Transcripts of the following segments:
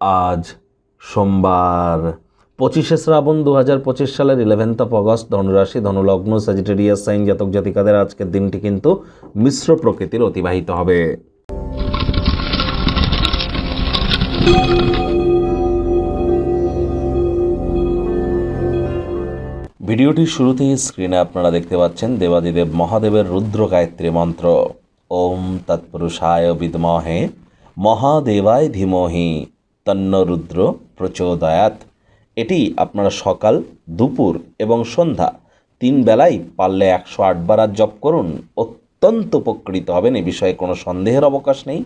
আজ সোমবার, পঁচিশে শ্রাবণ দু হাজার পঁচিশ সালের ইলেভেন্থ অফ অগস্ট ধনুরাশি, ধনুলগ্ন স্যাজিটেরিয়াস সাইন জাতক জাতিকাদের আজকের দিনটি কিন্তু মিশ্র প্রকৃতির অতিবাহিত হবে। ভিডিওটির শুরুতেই স্ক্রিনে আপনারা দেখতে পাচ্ছেন দেবাদিদেব মহাদেবের রুদ্র গায়ত্রী মন্ত্র। ওম তৎপুরুষায় বিদ্মহে মহাদেবায় ধীমহি। তন্ন রুদ্র প্রচোদয়াত। এটি আপনারা সকাল, দুপুর এবং সন্ধ্যা। তিন বেলায় পারলে একশো আটবার আর জপ করুন। অত্যন্ত উপকৃত হবেন, এ বিষয়ে কোনো সন্দেহের অবকাশ নেই।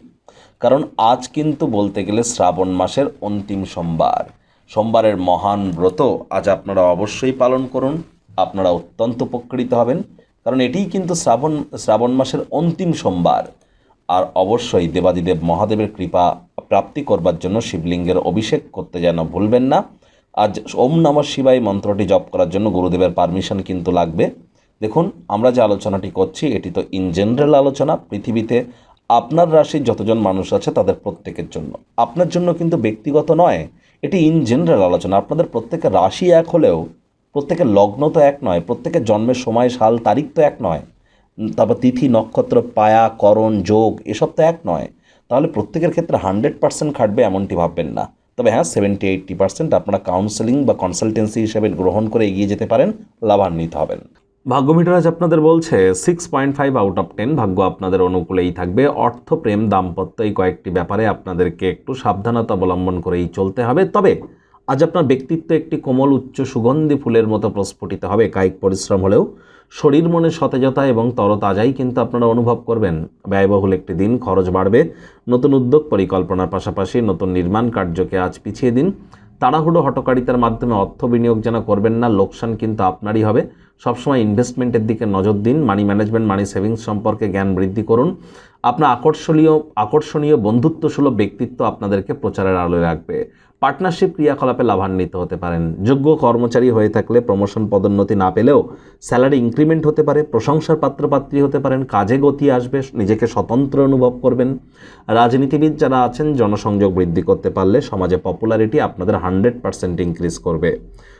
কারণ আজ কিন্তু বলতে গেলে শ্রাবণ মাসের অন্তিম সোমবার। সোমবারের মহান ব্রত আজ আপনারা অবশ্যই পালন করুন। আপনারা অত্যন্ত উপকৃত হবেন। কারণ এটিই কিন্তু শ্রাবণ শ্রাবণ মাসের অন্তিম সোমবার। আর অবশ্যই দেবাদিদেব মহাদেবের কৃপা প্রাপ্তি করবার জন্য শিবলিঙ্গের অভিষেক করতে যেন ভুলবেন না। আজ ওম নম শিবাই মন্ত্রটি জপ করার জন্য গুরুদেবের পারমিশন কিন্তু লাগবে। দেখুন, আমরা যে আলোচনাটি করছি, এটি তো ইন জেনারেল আলোচনা। পৃথিবীতে আপনার রাশির যতজন মানুষ আছে, তাদের প্রত্যেকের জন্য। আপনার জন্য কিন্তু ব্যক্তিগত নয়, এটি ইন জেনারেল আলোচনা। আপনাদের প্রত্যেকের রাশি এক হলেও, প্রত্যেকের লগ্ন তো এক নয়, প্রত্যেকের জন্মের সময়, সাল, তারিখ তো এক নয়। তারপর তিথি, নক্ষত্র, পায়া, করণ, যোগ, এসব তো এক নয়। তাহলে প্রত্যেকের ক্ষেত্রে হান্ড্রেড পার্সেন্ট খাটবে এমনটি ভাববেন না। তবে হ্যাঁ সেভেন্টি এইটটি পার্সেন্ট আপনারা কাউন্সেলিং বা কনসালটেন্সি হিসেবে গ্রহণ করে এগিয়ে যেতে পারেন, লাভান্বিত হবেন। ভাগ্য মিটার আজ আপনাদের বলছে six point five out of ten ভাগ্য আপনাদের অনুকূলেই থাকবে। অর্থ, প্রেম, দাম্পত্য এই কয়েকটি ব্যাপারে আপনাদেরকে একটু সাবধানতা অবলম্বন করেই চলতে হবে। তবে আজ আপনার ব্যক্তিত্ব একটি কোমল, উচ্চ সুগন্ধি ফুলের মতো প্রস্ফুটিত হবে। কায়িক পরিশ্রম হলেও শরীর মনে সতেজতা এবং তরতাজাই কিন্তু আপনারা অনুভব করবেন। ব্যয়বহুল একটি দিন, খরচ বাড়বে। নতুন উদ্যোগ পরিকল্পনার পাশাপাশি নতুন নির্মাণ কার্যকে আজ পিছিয়ে দিন। তাড়াহুড়ো হটকারিতার মাধ্যমে অর্থ বিনিয়োগ যেন করবেন না, লোকসান কিন্তু আপনারই হবে। সবসময় ইনভেস্টমেন্টের দিকে নজর দিন। মানি ম্যানেজমেন্ট মানি সেভিংস সম্পর্কে জ্ঞান বৃদ্ধি করুন। আপনার আকর্ষণীয় আকর্ষণীয় বন্ধুত্বসুলভ ব্যক্তিত্ব আপনাদেরকে প্রচারের আলোয় রাখবে। পার্টনারশিপ ক্রিয়াকলাপে লাভান্বিত হতে পারেন। যোগ্য কর্মচারী হয়ে থাকলে প্রমোশন পদোন্নতি না পেলেও স্যালারি ইনক্রিমেন্ট হতে পারে, প্রশংসার পাত্রপাত্রী হতে পারেন, কাজে গতি আসবে, নিজেকে স্বতন্ত্র অনুভব করবেন। রাজনীতিবিদ যারা আছেন, জনসংযোগ বৃদ্ধি করতে পারলে সমাজে পপুলারিটি আপনাদের হান্ড্রেড পার্সেন্ট ইনক্রিজ করবে।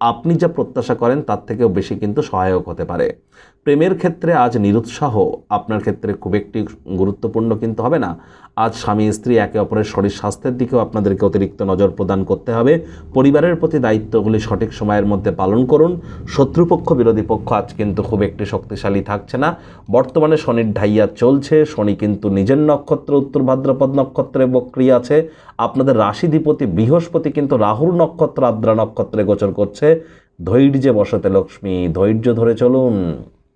আপনি যা প্রত্যাশা করেন তার থেকেও বেশি কিন্তু সহায়ক হতে পারে। প্রেমের ক্ষেত্রে আজ নিরুৎসাহ, আপনার ক্ষেত্রে খুব একটি গুরুত্বপূর্ণ কিন্তু হবে না। আজ স্বামী, স্ত্রী একে অপরের শরীর স্বাস্থ্যের দিকেও আপনাদেরকে অতিরিক্ত নজর প্রদান করতে হবে। পরিবারের প্রতি দায়িত্বগুলি সঠিক সময়ের মধ্যে পালন করুন। শত্রুপক্ষ, বিরোধী পক্ষ আজ কিন্তু খুব একটি শক্তিশালী থাকছে না। বর্তমানে শনির ঢাইয়া চলছে, শনি কিন্তু নিজের নক্ষত্র, উত্তর ভাদ্রপদ নক্ষত্রে বক্রিয়া আছে। আপনাদের রাশিধিপতি বৃহস্পতি কিন্তু রাহুর নক্ষত্র, আদ্রা নক্ষত্রে গোচর করছে। ধৈর্যে বসতে লক্ষ্মী, ধৈর্য ধরে চলুন।